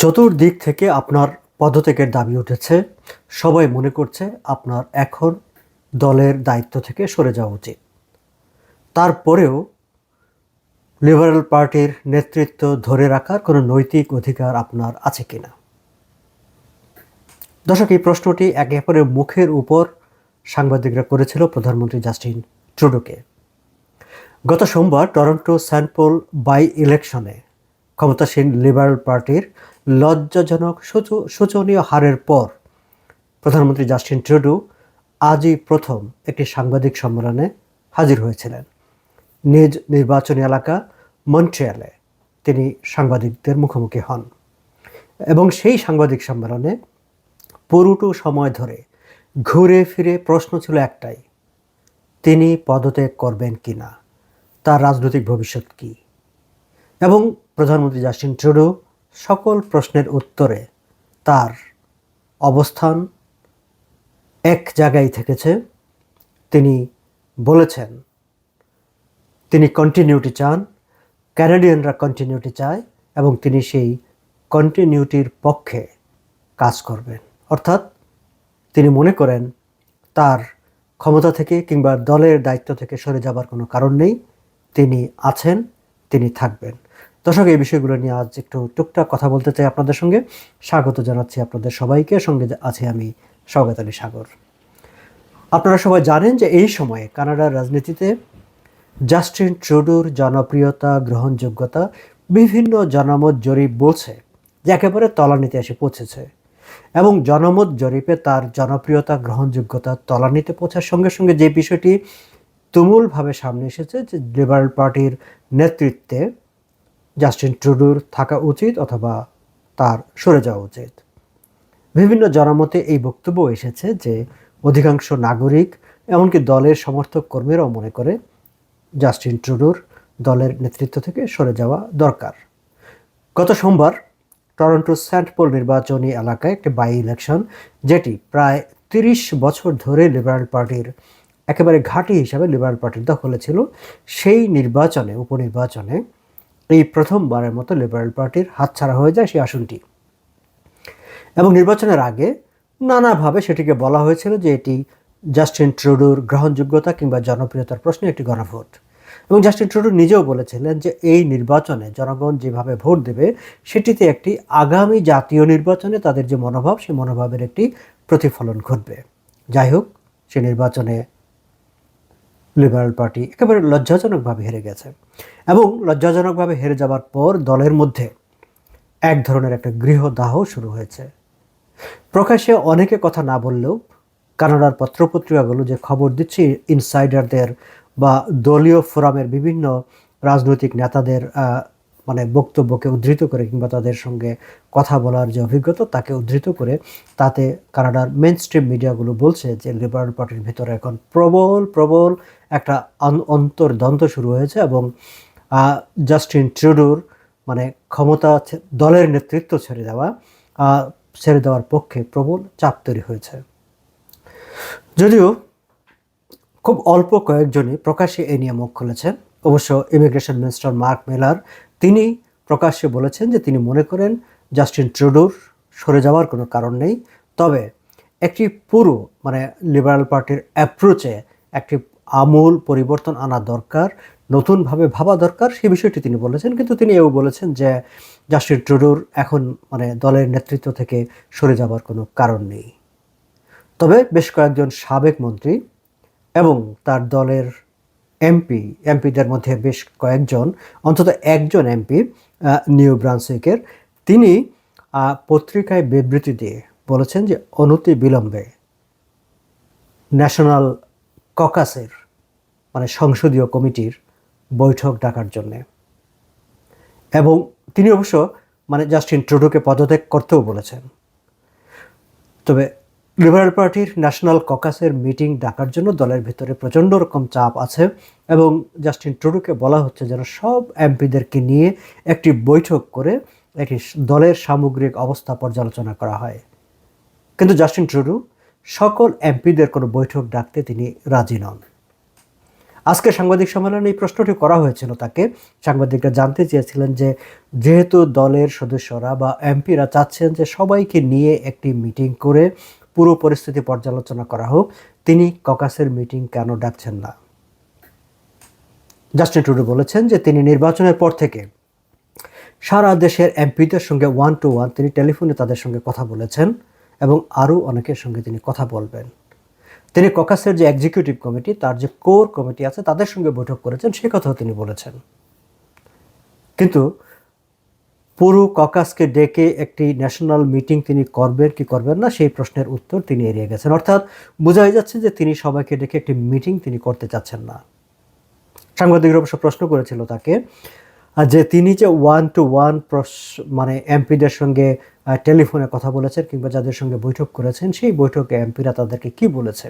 চতুর্দিক থেকে আপনার পদত্যাগের দাবি উঠেছে। সবাই মনে করছে আপনার এখন দলের দায়িত্ব থেকে সরে যাওয়া উচিত। তারপরেও লিবারেল পার্টির নেতৃত্ব ধরে রাখার কোনো নৈতিক অধিকার আপনার আছে কিনা? দর্শক, এই প্রশ্নটি একেবারে মুখের উপর সাংবাদিকরা করেছিল প্রধানমন্ত্রী জাস্টিন ট্রুডোকে। গত সোমবার টরন্টো সেন্ট পল বাই ইলেকশনে ক্ষমতাসীন লিবারেল পার্টির লজ্জাজনক শোচনীয় হারের পর প্রধানমন্ত্রী জাস্টিন ট্রুডো আজই প্রথম একটি সাংবাদিক সম্মেলনে হাজির হয়েছিলেন। নিজ নির্বাচনী এলাকা মন্ট্রিয়ালে তিনি সাংবাদিকদের মুখোমুখি হন এবং সেই সাংবাদিক সম্মেলনে পুরোটো সময় ধরে ঘুরে ফিরে প্রশ্ন ছিল একটাই, তিনি পদত্যাগ করবেন কি না? তার রাজনৈতিক ভবিষ্যৎ কী? এবং প্রধানমন্ত্রী জাস্টিন ট্রুডো সকল প্রশ্নের উত্তরে তার অবস্থান এক জায়গায় থেকেছে। তিনি বলেছেন, তিনি কন্টিনিউটি চান ক্যানাডিয়ানরা কন্টিনিউটি চায় এবং তিনি সেই কন্টিনিউটির পক্ষে কাজ করবেন। অর্থাৎ তিনি মনে করেন, তার ক্ষমতা থেকে কিংবা দলের দায়িত্ব থেকে সরে যাবার কোনো কারণ নেই। তিনি আছেন, তিনি থাকবেন। দর্শক, এই বিষয়গুলো নিয়ে আজ একটু টুকটাক কথা বলতে চাই আপনাদের সঙ্গে। স্বাগত জানাচ্ছি আপনাদের সবাইকে। সঙ্গে আছি আমি স্বাগত আলী সাগর। আপনারা সবাই জানেন যে এই সময়ে কানাডার রাজনীতিতে জাস্টিন ট্রুডোর জনপ্রিয়তা, গ্রহণযোগ্যতা, বিভিন্ন জনমত জরিপ বলছে যে একেবারে তলানিতে এসে পৌঁছেছে এবং জনমত জরিপে তার জনপ্রিয়তা, গ্রহণযোগ্যতা তলানিতে পৌঁছার সঙ্গে সঙ্গে যে বিষয়টি তুমুলভাবে সামনে এসেছে যে লিবারেল পার্টির নেতৃত্বে জাস্টিন ট্রুডুর থাকা উচিত অথবা তার সরে যাওয়া উচিত। বিভিন্ন জনমতে এই বক্তব্য এসেছে যে অধিকাংশ নাগরিক, এমনকি দলের সমর্থক কর্মীরাও মনে করে জাস্টিন ট্রুডুর দলের নেতৃত্ব থেকে সরে যাওয়া দরকার। গত সোমবার টরন্টো সেন্ট পল নির্বাচনী এলাকায় একটি বাই ইলেকশন, যেটি প্রায় তিরিশ বছর ধরে লিবারেল পার্টির একেবারে ঘাঁটি হিসাবে লিবারেল পার্টির দখলে ছিল, সেই নির্বাচনে, উপনির্বাচনে এই প্রথমবারের মতো লিবারেল পার্টির হাতছাড়া হয়ে যায় সেই আসনটি। এবং নির্বাচনের আগে নানাভাবে সেটিকে বলা হয়েছিল যে এটি জাস্টিন ট্রুডোর গ্রহণযোগ্যতা কিংবা জনপ্রিয়তার প্রশ্নে একটি গণভোট। এবং জাস্টিন ট্রুডো নিজেও বলেছিলেন যে এই নির্বাচনে জনগণ যেভাবে ভোট দেবে, সেটিতে একটি আগামী জাতীয় নির্বাচনে তাদের যে মনোভাব সেই মনোভাবের একটি প্রতিফলন ঘটবে। যাই হোক, সে নির্বাচনে লিবারেল পার্টি একেবারে লজ্জাজনকভাবে হেরে গেছে এবং লজ্জাজনকভাবে হেরে যাবার পর দলের মধ্যে এক ধরনের একটা গৃহদাহ শুরু হয়েছে। প্রকাশ্যে অনেকে কথা না বললেও কানাডার পত্রপত্রিকাগুলো যে খবর দিচ্ছে, ইনসাইডারদের বা দলীয় ফোরামের বিভিন্ন রাজনৈতিক নেতাদের মানে বক্তব্যকে উদ্ধৃত করে কিংবা তাদের সঙ্গে কথা বলার যে অভিজ্ঞতা, তাকে উদ্ধৃত করে তাতে কানাডার মেন স্ট্রিম মিডিয়াগুলো বলছে যে লিবারেল পার্টির ভিতরে এখন প্রবল প্রবল একটা অন- অন্তর্দ্বন্দ্ব শুরু হয়েছে এবং জাস্টিন ট্রুডোর মানে ক্ষমতা দলের নেতৃত্ব ছেড়ে দেওয়া ছেড়ে দেওয়ার পক্ষে প্রবল চাপ তৈরি হয়েছে। যদিও খুব অল্প কয়েকজনই প্রকাশ্যে এই নিয়ে মুখ খুলেছেন। অবশ্য ইমিগ্রেশন মিনিস্টার মার্ক মেলার তিনি প্রকাশ্যে বলেছেন যে তিনি মনে করেন জাস্টিন ট্রুডোর সরে যাওয়ার কোনো কারণ নেই। তবে একটি পুরো মানে লিবারাল পার্টির অ্যাপ্রোচে একটি আমূল পরিবর্তন আনা দরকার, নতুনভাবে ভাবা দরকার সেই বিষয়টি তিনি বলেছেন। কিন্তু তিনি এও বলেছেন যে জাস্টিন ট্রুডোর এখন মানে দলের নেতৃত্ব থেকে সরে যাওয়ার কোনো কারণ নেই। তবে বেশ কয়েকজন সাবেক মন্ত্রী এবং তার দলের এমপি, এমপিদের মধ্যে বেশ কয়েকজন, অন্তত একজন এমপি নিউ ব্রান্সুইকের তিনি পত্রিকায় বিবৃতি দিয়ে বলেছেন যে অনতি বিলম্বে ন্যাশনাল ককাসের মানে সংসদীয় কমিটির বৈঠক ডাকার জন্যে। এবং তিনি অবশ্য মানে জাস্টিন ট্রুডোকে পদত্যাগ করতেও বলেছেন। তবে লিবারেল পার্টির ন্যাশনাল ককাসের মিটিং ডাকার জন্য দলের ভিতরে প্রচণ্ড রকম চাপ আছে এবং জাস্টিন ট্রুডোকে বলা হচ্ছে যেন সব এমপিদেরকে নিয়ে একটি বৈঠক করে একটি দলের সামগ্রিক অবস্থা পর্যালোচনা করা হয়। কিন্তু জাস্টিন ট্রুডো সকল এমপিদের কোনো বৈঠক ডাকতে তিনি রাজি নন। আজকে সাংবাদিক সম্মেলনে এই প্রশ্নটি করা হয়েছিল তাকে। সাংবাদিকরা জানতে চেয়েছিলেন যে যেহেতু দলের সদস্যরা বা এমপিরা চাচ্ছেন যে সবাইকে নিয়ে একটি মিটিং করে পুরো পরিস্থিতি পর্যালোচনা করা হোক, তিনি ককাসের মিটিং কেন ডাকছেন না? জাস্টিন টুডু বলেছেন যে তিনি নির্বাচনের পর থেকে সারা দেশের এমপিদের সঙ্গে ওয়ান টু ওয়ান তিনি টেলিফোনে তাদের সঙ্গে কথা বলেছেন এবং আরও অনেকের সঙ্গে তিনি কথা বলবেন। তিনি ককাসের যে এক্সিকিউটিভ কমিটি তার যে কোর কমিটি আছে, তাদের সঙ্গে বৈঠক করেছেন, সে কথাও তিনি বলেছেন। কিন্তু পুরো ককাসকে ডেকে একটি ন্যাশনাল মিটিং তিনি করবেন, কি করবেন না, সেই প্রশ্নের উত্তর তিনি এড়িয়ে গেছেন। অর্থাৎ বোঝাই যাচ্ছে যে তিনি সবাইকে ডেকে একটি মিটিং তিনি করতে চাচ্ছেন না। সাংবাদিকরা অবশ্য প্রশ্ন করেছিল তাকে যে তিনি যে ওয়ান টু ওয়ান মানে এমপিদের সঙ্গে টেলিফোনে কথা বলেছেন কিংবা যাদের সঙ্গে বৈঠক করেছেন, সেই বৈঠকে এমপিরা তাদেরকে কি বলেছে?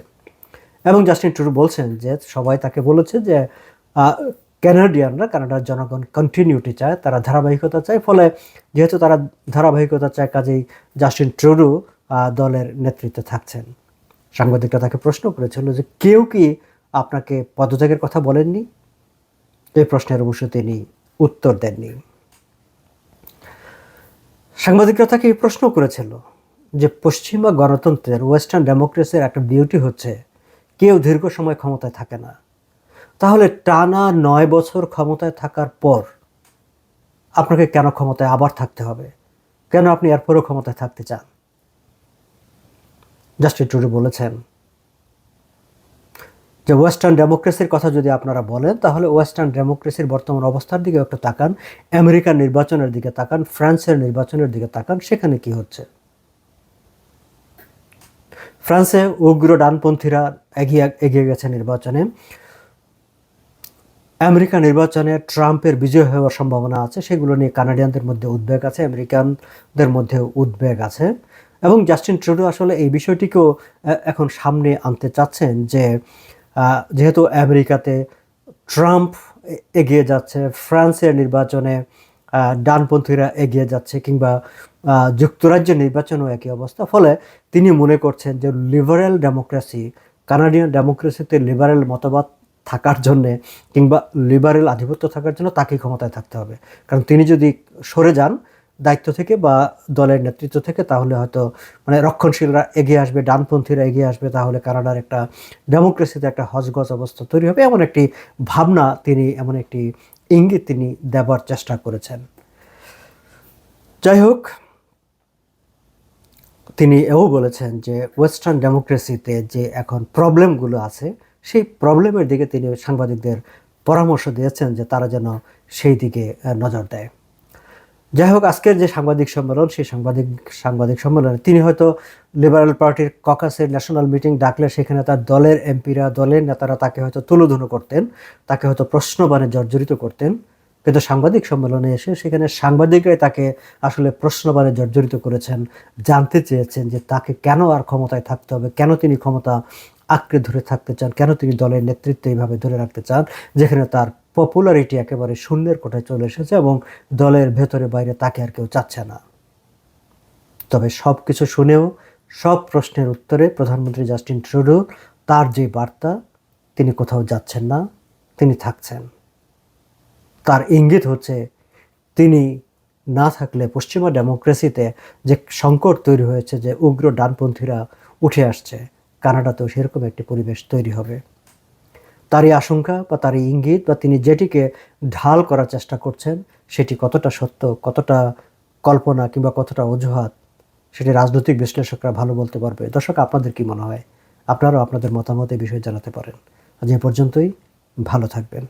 এবং জাস্টিন টুডু বলছেন যে সবাই তাকে বলেছে যে ক্যানাডিয়ানরা কানাডার জনগণ কন্টিনিউটি চায়, তারা ধারাবাহিকতা চায়, ফলে যেহেতু তারা ধারাবাহিকতা চায়, কাজেই জাস্টিন ট্রুডু দলের নেতৃত্বে থাকছেন। সাংবাদিকরা তাকে প্রশ্ন করেছিল যে কেউ কি আপনাকে পদত্যাগের কথা বলেননি? এই প্রশ্নের অবশ্য তিনি উত্তর দেননি। সাংবাদিকরা তাকে এই প্রশ্ন করেছিল যে পশ্চিমা গণতন্ত্রের ওয়েস্টার্ন ডেমোক্রেসির একটা বিউটি হচ্ছে, কেউ দীর্ঘ সময় ক্ষমতায় থাকে না। তাহলে টানা নয় বছর ক্ষমতায় থাকার পর আপনাকে কেন ক্ষমতায় আবার থাকতে হবে? কেন আপনি এরপরও ক্ষমতায় থাকতে চান? জাস্টিন টুডু বলেছেন যে ওয়েস্টার্ন ডেমোক্রেসির কথা যদি আপনারা বলেন, তাহলে ওয়েস্টার্ন ডেমোক্রেসির বর্তমান অবস্থার দিকে একটু তাকান, আমেরিকার নির্বাচনের দিকে তাকান, ফ্রান্সের নির্বাচনের দিকে তাকান, সেখানে কি হচ্ছে? ফ্রান্সে উগ্র ডানপন্থীরা এগিয়ে এগিয়ে গেছে নির্বাচনে। আমেরিকা নির্বাচনে ট্রাম্পের বিজয় হওয়ার সম্ভাবনা আছে, সেগুলো নিয়ে কানাডিয়ানদের মধ্যে উদ্বেগ আছে, আমেরিকানদের মধ্যে উদ্বেগ আছে। এবং জাস্টিন ট্রুডো আসলে এই বিষয়টিকেও এখন সামনে আনতে চাচ্ছেন যে যেহেতু আমেরিকাতে ট্রাম্প এগিয়ে যাচ্ছে, ফ্রান্সের নির্বাচনে ডানপন্থীরা এগিয়ে যাচ্ছে কিংবা যুক্তরাজ্যের নির্বাচনও একই অবস্থা। ফলে তিনি মনে করছেন যে, লিবারেল ডেমোক্রেসি, কানাডিয়ান ডেমোক্রেসিতে লিবারেল মতবাদ থাকার জন্যে কিংবা লিবারেল আধিপত্য থাকার জন্য তাকে ক্ষমতায় থাকতে হবে। কারণ তিনি যদি সরে যান দায়িত্ব থেকে বা দলের নেতৃত্ব থেকে, তাহলে হয়তো মানে রক্ষণশীলরা এগিয়ে আসবে, ডানপন্থীরা এগিয়ে আসবে, তাহলে কানাডার একটা ডেমোক্রেসিতে একটা হজগজ অবস্থা তৈরি হবে, এমন একটি ভাবনা তিনি, এমন একটি ইঙ্গিত তিনি দেবার চেষ্টা করেছেন। যাই হোক তিনি এও বলেছেন যে ওয়েস্টার্ন ডেমোক্রেসিতে যে এখন প্রবলেমগুলো আছে সেই প্রবলেমের দিকে তিনি সাংবাদিকদের পরামর্শ দিয়েছেন যে তারা যেন সেই দিকে নজর দেয়। যাই হোক, আজকের যে সাংবাদিক সম্মেলন, সেই সাংবাদিক সাংবাদিক সম্মেলনে তিনি হয়তো লিবারেল পার্টির ককাসের ন্যাশনাল মিটিং ডাকলে সেখানে তার দলের এমপিরা দলের নেতারা তাকে হয়তো তুলোধুনো করতেন, তাকে হয়তো প্রশ্নবাণে জর্জরিত করতেন। কিন্তু সাংবাদিক সম্মেলনে এসে সেখানে সাংবাদিকরাই তাকে আসলে প্রশ্নবাণে জর্জরিত করেছেন, জানতে চেয়েছেন যে তাকে কেন আর ক্ষমতায় থাকতে হবে, কেন তিনি ক্ষমতা আঁকড়ে ধরে থাকতে চান? কেন তিনি দলের নেতৃত্ব এইভাবে ধরে রাখতে চান? যেখানে তার পপুলারিটি একেবারে শূন্যের কোঠায় চলে এসেছে এবং দলের ভেতরে বাইরে তাকে আর কেউ চাচ্ছে না। তবে সব কিছু শুনেও, সব প্রশ্নের উত্তরে প্রধানমন্ত্রী জাস্টিন ট্রুডো তার যে বার্তা, তিনি কোথাও যাচ্ছেন না, তিনি থাকছেন। তার ইঙ্গিত হচ্ছে, তিনি না থাকলে পশ্চিমা ডেমোক্রেসিতে যে সংকট তৈরি হয়েছে, যে উগ্র ডানপন্থীরা উঠে আসছে কানাডাতেও সেরকম একটি পরিবেশ তৈরি হবে। তারই আশঙ্কা বা তারই ইঙ্গিত বা তিনি যেটিকে ঢাল করার চেষ্টা করছেন, সেটি কতটা সত্য, কতটা কল্পনা কিংবা কতটা অজুহাত, সেটি রাজনৈতিক বিশ্লেষকরা ভালো বলতে পারবে। দর্শক, আপনাদের কি মনে হয়? আপনারাও আপনাদের মতামত এই বিষয়ে জানাতে পারেন। আজ এ পর্যন্তই। ভালো থাকবেন।